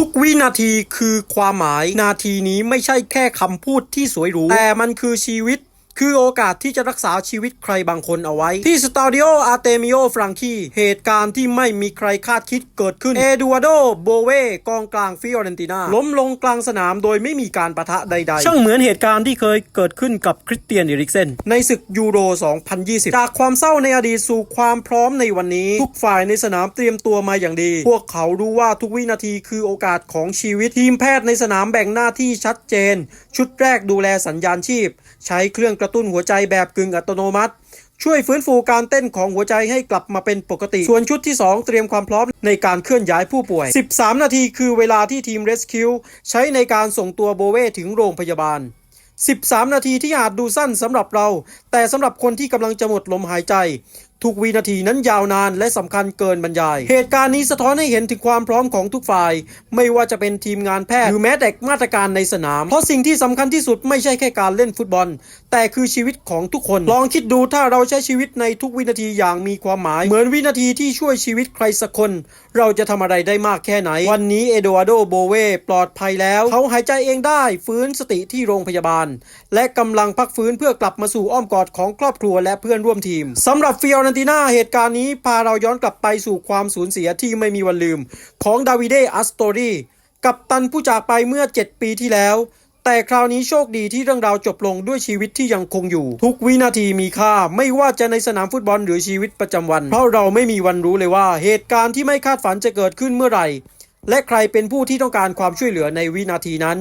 ทุกวินาทีคือความหมายนาทีนี้ไม่ใช่แค่คำพูดที่สวยหรูแต่มันคือชีวิต คือโอกาสที่จะรักษาชีวิตใครบางคนเอาไว้ ที่สตาดิโออาร์เตมิโอฟรังคีเหตุการณ์ที่ไม่มีใครคาดคิดเกิดขึ้น เอดูอาโดโบเวกองกลางฟิออเรนตินาล้มลงกลางสนามโดยไม่มีการประทะใดๆ ช่างเหมือนเหตุการณ์ที่เคยเกิดขึ้นกับคริสเตียนเอริกเซนในศึกยูโร 2020 จากความเศร้าในอดีตสู่ความพร้อมในวันนี้ ทุกฝ่ายในสนามเตรียมตัวมาอย่างดี พวกเขารู้ว่าทุกวินาทีคือโอกาสของชีวิตทีมแพทย์ในสนามแบ่งหน้าที่ชัดเจน ชุดแรกดูแลสัญญาณชีพ ใช้เครื่องกระตุ้นหัวใจแบบกึ่งอัตโนมัติ ช่วยฟื้นฟูการเต้นของหัวใจให้กลับมาเป็นปกติ ส่วนชุดที่ 2 เตรียมความพร้อมในการเคลื่อนย้ายผู้ป่วย 13 นาทีคือเวลาที่ทีม Rescue ใช้ในการส่งตัวโบเวถึงโรงพยาบาล 13 นาทีที่อาจดูสั้นสำหรับเรา แต่สำหรับคนที่กำลังจะหมดลมหายใจทุกวินาทีนั้นยาวนานและสำคัญเกินบรรยาย เหตุการณ์นี้สะท้อนให้เห็นถึงความพร้อมของทุกฝ่าย ไม่ว่าจะเป็นทีมงานแพทย์หรือแม้แต่มาตรการในสนาม เพราะสิ่งที่สำคัญที่สุดไม่ใช่แค่การเล่นฟุตบอล แต่คือชีวิตของทุกคน ลองคิดดูถ้าเราใช้ชีวิตในทุกวินาทีอย่างมีความหมาย เหมือนวินาทีที่ช่วยชีวิตใครสักคน เราจะทำอะไรได้มากแค่ไหน วันนี้เอโดอาโดโบเวปลอดภัยแล้ว เขาหายใจเองได้ฟื้นสติที่โรงพยาบาล และกำลังพักฟื้นเพื่อกลับมาสู่อ้อมกอดของครอบครัวและเพื่อนร่วมทีมสำหรับฟิออเรนติน่าเหตุการณ์นี้พาเราย้อนกลับไปสู่ความสูญเสียที่ไม่มีวันลืม ของดาวิเดอัสโตรีกับตันผู้จากไปเมื่อ 7 ปีที่แล้ว แต่คราวนี้โชคดีที่เรื่องราวจบลงด้วยชีวิตที่ยังคงอยู่ ทุกวินาทีมีค่าไม่ว่าจะในสนามฟุตบอลหรือชีวิตประจำวัน เพราะเราไม่มีวันรู้เลยว่า เหตุการณ์ที่ไม่คาดฝันจะเกิดขึ้นเมื่อไหร่ และใครเป็นผู้ที่ต้องการความช่วยเหลือในวินาทีนั้น